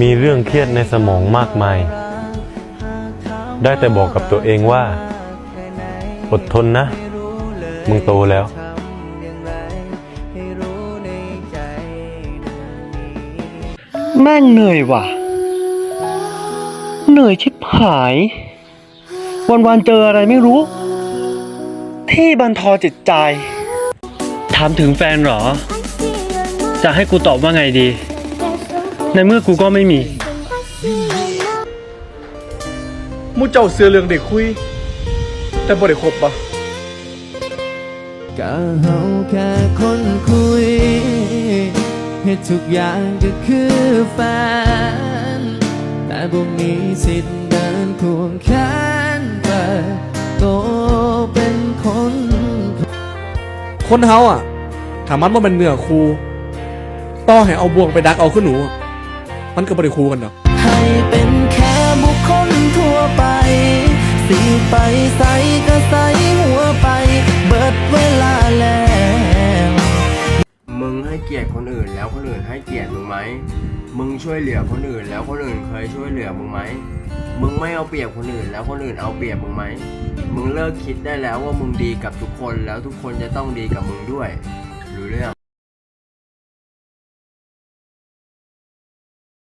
มีเรื่องเครียดในสมองมากมาย ได้แต่บอกกับตัวเองว่า อดทนนะ มึงโตแล้ว แม่งเหนื่อยว่ะ เหนื่อยชิบหาย วันๆเจออะไรไม่รู้ ที่บันทอจิตใจ ถามถึงแฟนเหรอ จะให้กูตอบว่าไงดี ในเมื่อกูก็ไม่มี มูเจ้าเสือเรื่องเด็กคุย แต่บ่ได้คบปะก็เฮาแค่คนคุยเหตุทุกอย่างก็คือแฟน แต่บ่มีสิทธิ์เดินควงแขนเปิดโตเป็นคน คนเฮาอะถามมันว่ามันเหนือครูต่อให้เอาบ่วงไปดักเอาขึ้นหนูอะ มันก็บ่ได้ครูกันดอกให้เป็นแค่บุคคลทั่วไปสิไปใส่ก็ใส่หัวไป เบิดเวลาแล้วมึงให้เกียรติคนอื่นแล้วคนอื่นให้เกียรติมึงไหมมึงช่วยเหลือคนอื่นแล้วคนอื่นเคยช่วยเหลือมึงไหมมึงไม่เอาเปรียบคนอื่นแล้วคนอื่นเอาเปรียบมึงไหม มึงเลิกคิดได้แล้วว่ามึงดีกับทุกคนแล้วทุกคนจะต้องดีกับมึงด้วย รู้เรื่อง